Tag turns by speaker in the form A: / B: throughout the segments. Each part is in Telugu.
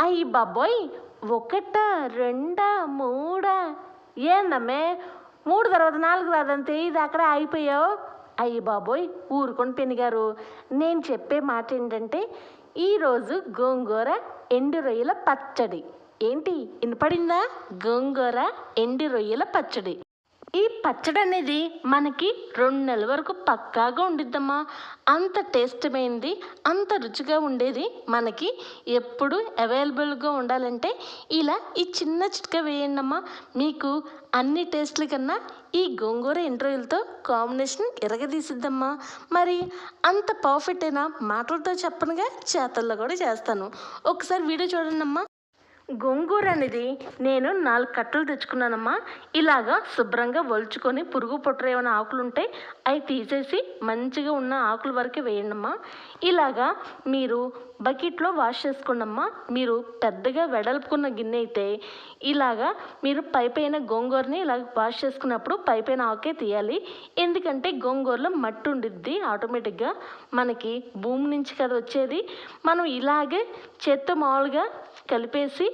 A: అయ్యి బాబోయ్ ఒకట రెండా మూడా. ఏందమ్మే మూడు తర్వాత నాలుగు రాదంతే ఇది అక్కడ ఆగిపోయావు? అయ్యి బాబోయ్ ఊరుకొని పెనిగారు నేను చెప్పే మాట ఏంటంటే ఈరోజు గోంగూర ఎండు రొయ్యల పచ్చడి. ఏంటి? వినపడిందా? గోంగూర ఎండు రొయ్యల పచ్చడి. ఈ పచ్చడి అనేది మనకి రెండు నెలల వరకు పక్కాగా ఉండిద్దమ్మా. అంత టేస్టమైంది అంత రుచిగా ఉండేది మనకి ఎప్పుడు అవైలబుల్గా ఉండాలంటే ఇలా ఈ చిన్న చిట్కా వేయండమ్మా. మీకు అన్ని టేస్ట్ల కన్నా ఈ గోంగూర ఇంటర్వ్యూలతో కాంబినేషన్ ఎరగదీసిద్దమ్మా. మరి అంత పర్ఫెక్ట్ అయినా మాటలతో చెప్పనుగా చేతల్లో కూడా చేస్తాను. ఒకసారి వీడియో చూడండి అమ్మా గోంగూర అనేది నేను నాలుగు కట్టలు తెచ్చుకున్నానమ్మా. ఇలాగా శుభ్రంగా ఒలుచుకొని పురుగు పొట్టరు ఏమైనా ఆకులు ఉంటే అవి తీసేసి మంచిగా ఉన్న ఆకుల వరకే వేయండమ్మా. ఇలాగా మీరు బకెట్లో వాష్ చేసుకోండమ్మా. మీరు పెద్దగా వెడల్పుకున్న గిన్నె అయితే ఇలాగా మీరు పై పైన గోంగూరని ఇలా వాష్ చేసుకున్నప్పుడు పై పైన ఆకే తీయాలి. ఎందుకంటే గోంగూరలో మట్టి ఉండిద్ది ఆటోమేటిక్గా. మనకి భూమి నుంచి కదా వచ్చేది. మనం ఇలాగే చేత్తో మామూలుగా కలిపేసి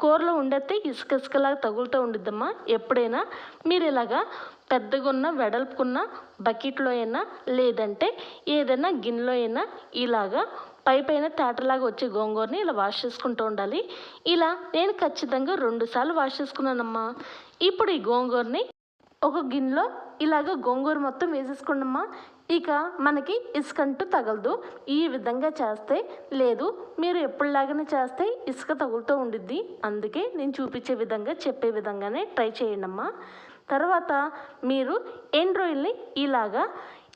A: కూరలో ఉండేస్తే ఇసుక ఇసుకలాగా తగులుతూ ఉండిద్దమ్మా. ఎప్పుడైనా మీరు ఇలాగా పెద్దగా ఉన్న వెడల్పుకున్న బకెట్లో అయినా లేదంటే ఏదైనా గిన్నెలో అయినా ఇలాగా పై పైన తేటలాగా వచ్చే గోంగూరని ఇలా వాష్ చేసుకుంటూ ఉండాలి. ఇలా నేను ఖచ్చితంగా రెండుసార్లు వాష్ చేసుకున్నానమ్మా. ఇప్పుడు ఈ గోంగూరని ఒక గిన్నెలో ఇలాగ గోంగూర మొత్తం వేసేసుకోండమ్మా. ఇక మనకి ఇసుకంటూ తగలదు. ఈ విధంగా చేస్తే లేదు మీరు ఎప్పుడులాగానే చేస్తే ఇసుక తగులుతూ ఉండిద్ది. అందుకే నేను చూపించే విధంగా చెప్పే విధంగానే ట్రై చేయండి అమ్మా తర్వాత మీరు ఎండ్రోయిల్ని ఇలాగా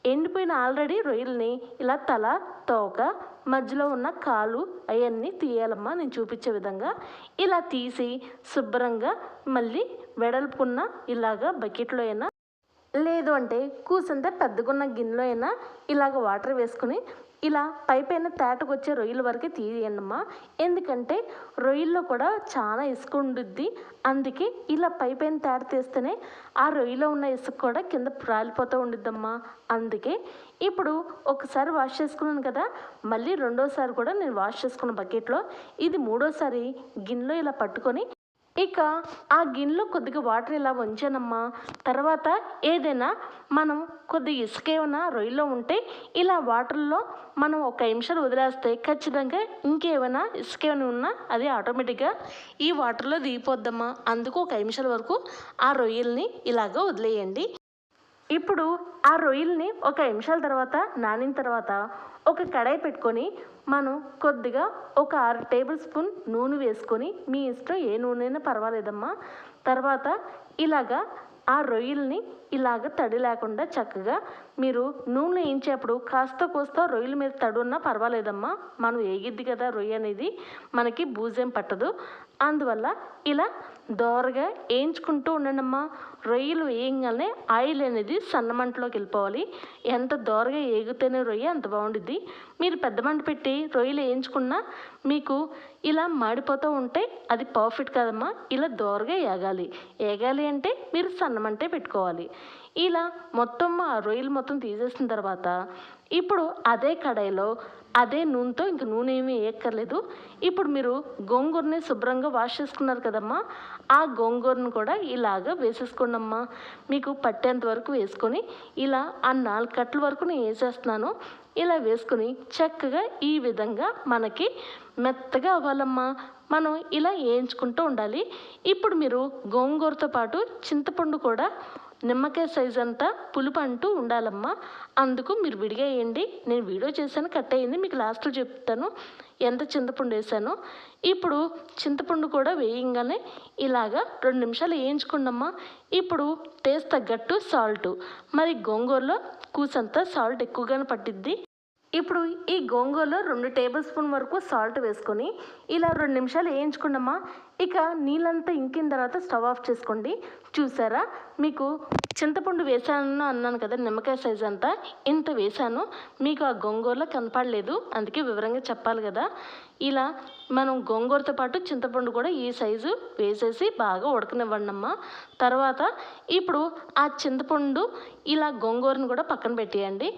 A: ఎండిపోయిన ఆల్రెడీ రొయ్యల్ని ఇలా తల తోక మధ్యలో ఉన్న కాలు అవన్నీ తీయాలమ్మా నేను చూపించే విధంగా. ఇలా తీసి శుభ్రంగా మళ్ళీ వెడల్పున్న ఇలాగా బకెట్లో అయినా లేదు అంటే కూసంత పెద్దగున్న గిన్నెలో అయినా ఇలాగ వాటర్ వేసుకుని ఇలా పైపైన తేటకు వచ్చే రొయ్యల వరకే తీయండమ్మా ఎందుకంటే రొయ్యల్లో కూడా చాలా ఇసుక ఉండుద్ది. అందుకే ఇలా పైపైన తేట తీస్తేనే ఆ రొయ్యలో ఉన్న ఇసుక కూడా కింద రాలిపోతూ ఉండిద్దమ్మా. అందుకే ఇప్పుడు ఒకసారి వాష్ చేసుకున్నాను కదా మళ్ళీ రెండోసారి కూడా నేను వాష్ చేసుకున్న బకెట్లో ఇది మూడోసారి గిన్నెలో ఇలా పట్టుకొని ఇక ఆ గిన్నెలో కొద్దిగా వాటర్ ఇలా ఉంచానమ్మా తర్వాత ఏదైనా మనం కొద్దిగా ఇసుక ఏమైనా రొయ్యలో ఉంటే ఇలా వాటర్లో మనం ఒక నిమిషాలు వదిలేస్తే ఖచ్చితంగా ఇంకేమైనా ఇసుక ఏమైనా ఉన్నా అది ఆటోమేటిక్గా ఈ వాటర్లో దిగిపోద్దమ్మా. అందుకు ఒక నిమిషాల వరకు ఆ రొయ్యల్ని ఇలాగ వదిలేయండి. ఇప్పుడు ఆ రొయ్యల్ని ఒక నిమిషాల తర్వాత నానిన తర్వాత ఒక కడాయి పెట్టుకొని మనం కొద్దిగా ఒక ఆరు టేబుల్ స్పూన్ నూనె వేసుకొని మీ ఇష్టం ఏ నూనె అయినా పర్వాలేదమ్మా. తర్వాత ఇలాగా ఆ రొయ్యల్ని ఇలాగ తడి లేకుండా చక్కగా మీరు నూనె వేయించేప్పుడు కాస్త కోస్త రొయ్యల మీద తడి ఉన్నా పర్వాలేదమ్మా. మనం ఏగిద్ది కదా రొయ్య అనేది మనకి బూజేం పట్టదు. అందువల్ల ఇలా దోరగా వేయించుకుంటూ ఉండండమ్మా. రొయ్యలు వేయంగానే ఆయిల్ అనేది సన్న మంటలోకి వెళ్ళిపోవాలి. ఎంత దోరగా ఏగితేనే రొయ్య అంత బాగుండిద్ది. మీరు పెద్ద మంట పెట్టి రొయ్యలు వేయించుకున్నా మీకు ఇలా మాడిపోతూ ఉంటే అది పర్ఫెక్ట్ కదమ్మా. ఇలా దోరగా ఏగాలి. ఏగాలి అంటే మీరు సన్నమంటే పెట్టుకోవాలి. ఇలా మొత్తం ఆ రొయ్యలు మొత్తం తీసేసిన తర్వాత ఇప్పుడు అదే కడాయిలో అదే నూనెతో ఇంక నూనె ఏమీ వేయక్కర్లేదు ఇప్పుడు మీరు గోంగూరని శుభ్రంగా వాష్ చేసుకున్నారు కదమ్మా? ఆ గోంగూరను కూడా ఇలాగ వేసేసుకోండి అమ్మా మీకు పట్టేంత వరకు వేసుకొని ఇలా ఆ నాలుగు కట్టల వరకు నేను వేసేస్తున్నాను. ఇలా వేసుకుని చక్కగా ఈ విధంగా మనకి మెత్తగా అవ్వాలమ్మా. మనం ఇలా వేయించుకుంటూ ఉండాలి. ఇప్పుడు మీరు గోంగూరతో పాటు చింతపండు కూడా నిమ్మకాయ సైజ్ అంతా పులుపు అంటూ ఉండాలమ్మా. అందుకు మీరు విడిగా వేయండి. నేను వీడియో చేశాను కట్ అయ్యింది మీకు లాస్ట్లో చెప్తాను ఎంత చింతపండు వేసానో. ఇప్పుడు చింతపండు కూడా వేయంగానే ఇలాగా రెండు నిమిషాలు వేయించుకుందమ్మా ఇప్పుడు టేస్ట్ తగ్గట్టు సాల్ట్ మరి గోంగూరలో కూసంతా సాల్ట్ ఎక్కువగానే పట్టిద్ది. ఇప్పుడు ఈ గోంగూరలో రెండు టేబుల్ స్పూన్ వరకు సాల్ట్ వేసుకొని ఇలా రెండు నిమిషాలు వేయించుకోండమ్మా. ఇక నీళ్ళంతా ఇంకిన తర్వాత స్టవ్ ఆఫ్ చేసుకోండి. చూసారా? మీకు చింతపండు వేసాను అన్నాను కదా నిమ్మకాయ సైజ్ అంతా. ఇంత వేసాను మీకు ఆ గోంగూరలో కనపడలేదు అందుకే వివరంగా చెప్పాలి కదా. ఇలా మనం గోంగూరతో పాటు చింతపండు కూడా ఈ సైజు వేసేసి బాగా ఉడకనివ్వండి అమ్మ తర్వాత ఇప్పుడు ఆ చింతపండు ఇలా గోంగూరను కూడా పక్కన పెట్టేయండి.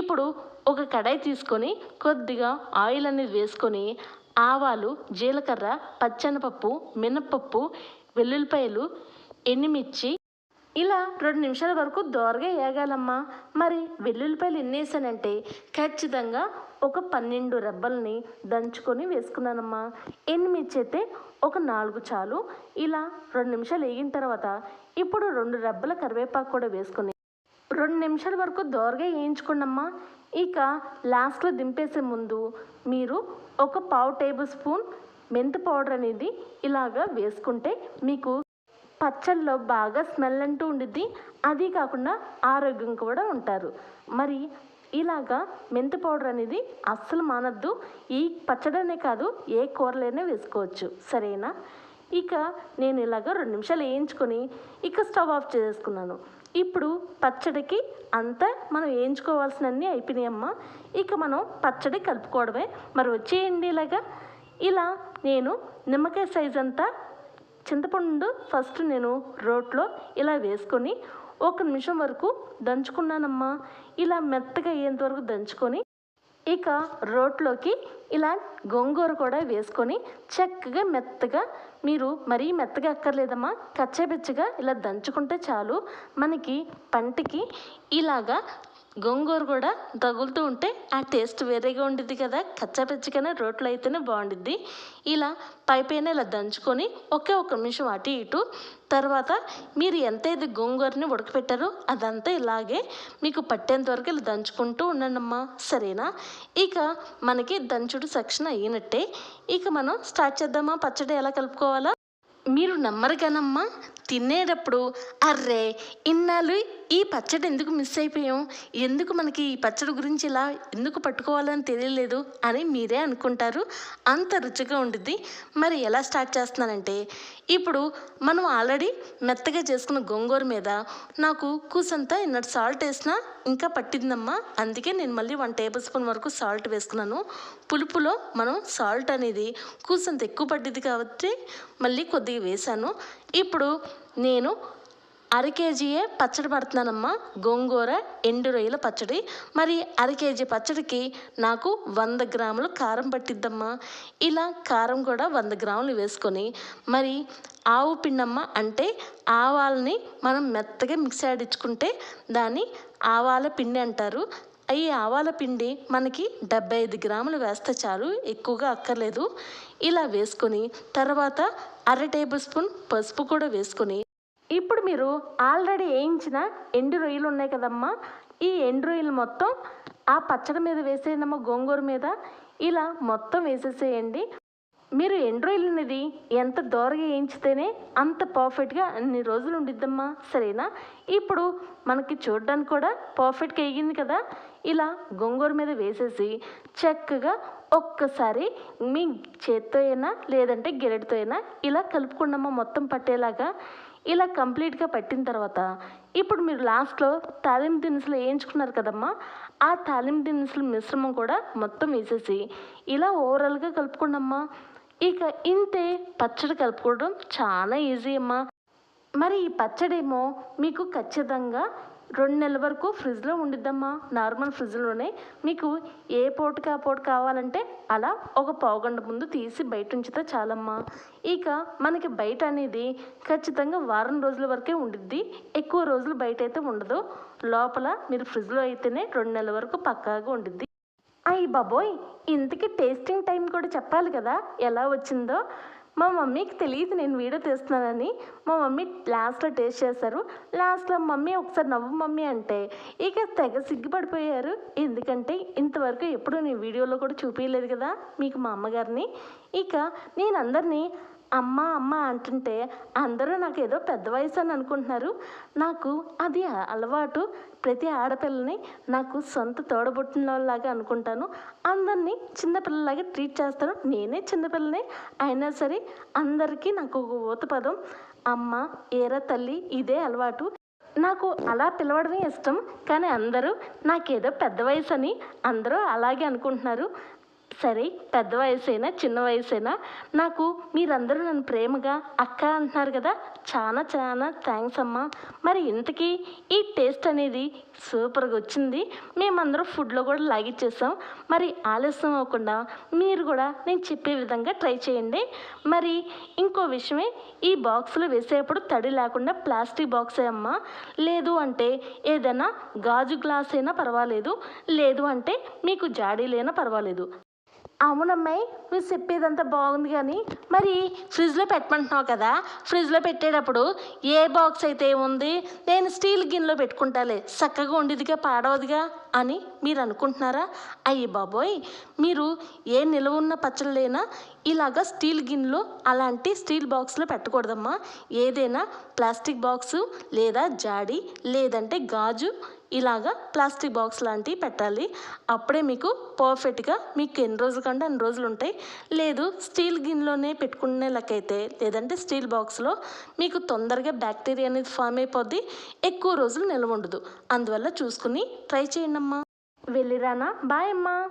A: ఇప్పుడు ఒక కడాయి తీసుకొని కొద్దిగా ఆయిల్ అనేది వేసుకొని ఆవాలు జీలకర్ర పచ్చనపప్పు మినప్పప్పు వెల్లుల్లిపాయలు ఎండుమిర్చి ఇలా రెండు నిమిషాల వరకు దోరగా వేగాలమ్మా మరి వెల్లుల్లిపాయలు ఎన్ని వేసానంటే ఖచ్చితంగా ఒక పన్నెండు రెబ్బల్ని దంచుకొని వేసుకున్నానమ్మా. ఎనిమిది అయితే ఒక నాలుగు చాలు. ఇలా రెండు నిమిషాలు వేగిన తర్వాత ఇప్పుడు రెండు రెబ్బల కరివేపాకు కూడా వేసుకుని రెండు నిమిషాల వరకు దోరగా వేయించుకోండమ్మా ఇక లాస్ట్లో దింపేసే ముందు మీరు ఒక పావు టేబుల్ స్పూన్ మెంతి పౌడర్ అనేది ఇలాగా వేసుకుంటే మీకు పచ్చళ్ళలో బాగా స్మెల్ అంటూ ఉండిద్ది. అది కాకుండా ఆరోగ్యం కూడా ఉంటారు. మరి ఇలాగా మెంతి పౌడర్ అనేది అస్సలు మానద్దు. ఈ పచ్చడనే కాదు ఏ కూరలైనా వేసుకోవచ్చు. సరేనా? ఇక నేను ఇలాగ రెండు నిమిషాలు వేయించుకొని ఇక స్టవ్ ఆఫ్ చేసుకున్నాను ఇప్పుడు పచ్చడికి అంతా మనం వేయించుకోవాల్సినన్నీ అయిపోయినాయమ్మా ఇక మనం పచ్చడి కలుపుకోవడమే. మరి వచ్చేయండి ఇలాగా. ఇలా నేను నిమ్మకాయ సైజ్ అంతా చింతపండు ఫస్ట్ నేను రోట్లో ఇలా వేసుకొని ఒక నిమిషం వరకు దంచుకున్నానమ్మా. ఇలా మెత్తగా అయ్యేంత వరకు దంచుకొని ఇక రోట్లోకి ఇలా గోంగూర కూడా వేసుకొని చక్కగా మెత్తగా మీరు మరీ మెత్తగా అక్కర్లేదమ్మా కచ్చాపిచ్చగా ఇలా దంచుకుంటే చాలు. మనకి పంటికి ఇలాగా గోంగూర కూడా తగులుతూ ఉంటే ఆ టేస్ట్ వేరేగా ఉండిద్ది కదా. కచ్చాపిచ్చగానే రోట్లో అయితేనే బాగుండిద్ది. ఇలా పై పైన ఇలా దంచుకొని ఒకే ఒక నిమిషం అటు ఇటు. తర్వాత మీరు ఎంతైతే గోంగూరని ఉడకపెట్టారో అదంతా ఇలాగే మీకు పట్టేంత వరకు ఇలా దంచుకుంటూ ఉండండమ్మా. సరేనా? ఇక మనకి దంచుడు సెక్షన్ అయినట్టే. ఇక మనం స్టార్ట్ చేద్దామా? పచ్చడి ఎలా కలుపుకోవాలా? మీరు నమ్మరు కానమ్మా తినేటప్పుడు అర్రే ఇన్నాళ్ళు ఈ పచ్చడి ఎందుకు మిస్ అయిపోయాం? ఎందుకు మనకి ఈ పచ్చడి గురించి ఇలా ఎందుకు పట్టుకోవాలని తెలియలేదు? అని మీరే అనుకుంటారు. అంత రుచిగా ఉండిద్ది. మరి ఎలా స్టార్ట్ చేస్తున్నానంటే ఇప్పుడు మనం ఆల్రెడీ మెత్తగా చేసుకున్న గోంగూర మీద నాకు కూసంతా ఇన్నట్టు సాల్ట్ వేసినా ఇంకా పట్టిందమ్మా. అందుకే నేను మళ్ళీ వన్ టేబుల్ స్పూన్ వరకు సాల్ట్ వేసుకున్నాను. పులుపులో మనం సాల్ట్ అనేది కూసంత ఎక్కువ పట్టింది కాబట్టి మళ్ళీ కొద్దిగా వేశాను ఇప్పుడు నేను అర కేజీయే పచ్చడి పడుతున్నానమ్మా. గోంగూర ఎండు రొయ్యల పచ్చడి. మరి అర కేజీ పచ్చడికి నాకు వంద గ్రాములు కారం పట్టిద్దమ్మా. ఇలా కారం కూడా వంద గ్రాములు వేసుకొని మరి ఆవు పిండమ్మ అంటే ఆవాలని మనం మెత్తగా మిక్స్ ఆడించుకుంటే దాన్ని ఆవాల పిండి అంటారు. ఈ ఆవాల పిండి మనకి డెబ్బై ఐదు గ్రాములు వేస్తే చాలు ఎక్కువగా అక్కర్లేదు. ఇలా వేసుకొని తర్వాత అర టేబుల్ స్పూన్ పసుపు కూడా వేసుకొని ఇప్పుడు మీరు ఆల్రెడీ వేయించిన ఎండు రొయ్యలు ఉన్నాయి కదమ్మా ఈ ఎండు రొయ్యలు మొత్తం ఆ పచ్చడి మీద వేసేయనమ్మా గోంగూర మీద ఇలా మొత్తం వేసేసేయండి. మీరు ఎండు రొయ్యలు అనేది ఎంత దోరగా వేయించితేనే అంత పర్ఫెక్ట్గా అన్ని రోజులు ఉండిద్దమ్మా సరేనా? ఇప్పుడు మనకి చూడడానికి కూడా పర్ఫెక్ట్గా వేగింది కదా ఇలా గోంగూర మీద వేసేసి చక్కగా ఒక్కసారి మీ చేత్తో అయినా లేదంటే గెరటితో అయినా ఇలా కలుపుకున్నామా మొత్తం పట్టేలాగా. ఇలా కంప్లీట్గా పట్టిన తర్వాత ఇప్పుడు మీరు లాస్ట్లో తాలింపు దినుసులు వేయించుకున్నారు కదమ్మా. ఆ తాలింపు దినుసుల మిశ్రమం కూడా మొత్తం వేసేసి ఇలా ఓవరాల్గా కలుపుకోండమ్మా. ఇక ఇంతే పచ్చడి కలుపుకోవడం చాలా ఈజీ అమ్మా. మరి ఈ పచ్చడేమో మీకు ఖచ్చితంగా రెండు నెలల వరకు ఫ్రిడ్జ్లో ఉండిద్దమ్మా. నార్మల్ ఫ్రిడ్జ్లోనే. మీకు ఏ పోటుకి ఆ పోటు కావాలంటే అలా ఒక పావుగంట ముందు తీసి బయట ఉంచితే చాలమ్మా. ఇక మనకి బయట అనేది ఖచ్చితంగా వారం రోజుల వరకే ఉండిద్ది. ఎక్కువ రోజులు బయట అయితే ఉండదు. లోపల మీరు ఫ్రిడ్జ్లో అయితేనే రెండు నెలల వరకు పక్కాగా ఉండిద్ది. అయ్యి బాబోయ్! ఇంతకీ టేస్టింగ్ టైం కూడా చెప్పాలి కదా. ఎలా వచ్చిందో? మా మమ్మీకి తెలియదు నేను వీడియో తీస్తున్నానని. మా మమ్మీ లాస్ట్లో టేస్ట్ చేశారు లాస్ట్లో మమ్మీ ఒకసారి నవ్వు మమ్మీ అంటే ఇక తెగ సిగ్గుపడిపోయారు. ఎందుకంటే ఇంతవరకు ఎప్పుడు నేను వీడియోలో కూడా చూపించలేదు కదా మీకు మా అమ్మగారిని. ఇక నేను అందరినీ అమ్మ అమ్మ అంటుంటే అందరూ నాకు ఏదో పెద్ద వయసు అని అనుకుంటున్నారు. నాకు అది అలవాటు. ప్రతి ఆడపిల్లని నాకు సొంత తోడబుట్టిన వాళ్ళలాగా అనుకుంటాను. అందరినీ చిన్నపిల్లలాగా ట్రీట్ చేస్తాను. నేనే చిన్నపిల్లనే. అయినా సరే అందరికీ నాకు ఒక ఊత పదం. అమ్మ ఏరా తల్లి ఇదే అలవాటు. నాకు అలా పిలవడమే ఇష్టం. కానీ అందరూ నాకేదో పెద్ద వయసు అని అందరూ అలాగే అనుకుంటున్నారు. సరే పెద్ద వయసైనా చిన్న వయసైనా నాకు మీరందరూ నన్ను ప్రేమగా అక్క అంటున్నారు కదా. చాలా చాలా థ్యాంక్స్ అమ్మా. మరి ఇంతకీ ఈ టేస్ట్ అనేది సూపర్గా వచ్చింది. మేమందరం ఫుడ్లో కూడా లాగిచ్చేసాం. మరి ఆలస్యం అవ్వకుండా మీరు కూడా నేను చెప్పే విధంగా ట్రై చేయండి. మరి ఇంకో విషయమే ఈ బాక్స్లో వేసేటప్పుడు తడి లేకుండా ప్లాస్టిక్ బాక్సే అమ్మా. లేదు అంటే ఏదైనా గాజు గ్లాస్ అయినా పర్వాలేదు. లేదు అంటే మీకు జాడీలైనా పర్వాలేదు. అవునమ్మాయి నువ్వు చెప్పేదంతా బాగుంది కానీ మరి ఫ్రిడ్జ్లో పెట్టమంటున్నావు కదా ఫ్రిడ్జ్లో పెట్టేటప్పుడు ఏ బాక్స్ అయితే ఏముంది? నేను స్టీల్ గిన్నెలో పెట్టుకుంటాలే చక్కగా ఉండేదిగా పాడవదిగా. అని మీరు అనుకుంటున్నారా? అయ్యి బాబోయ్! మీరు ఏ నిలవ ఉన్న పచ్చళ్ళైనా ఇలాగా స్టీల్ గిన్నెలు అలాంటి స్టీల్ బాక్స్లో పెట్టకూడదమ్మా. ఏదైనా ప్లాస్టిక్ బాక్సు లేదా జాడి లేదంటే గాజు ఇలాగా ప్లాస్టిక్ బాక్స్ లాంటివి పెట్టాలి. అప్పుడే మీకు పర్ఫెక్ట్గా మీకు ఎన్ని రోజులు కంటే అన్ని రోజులు ఉంటాయి లేదు స్టీల్ గిన్నెలోనే పెట్టుకునే లెక్కైతే లేదంటే స్టీల్ బాక్స్లో మీకు తొందరగా బ్యాక్టీరియా అనేది ఫామ్ అయిపోద్ది. ఎక్కువ రోజులు నిల్వ ఉండదు. అందువల్ల చూసుకుని ట్రై చేయండి వెళ్ళిరానా? బాయ్ అమ్మా.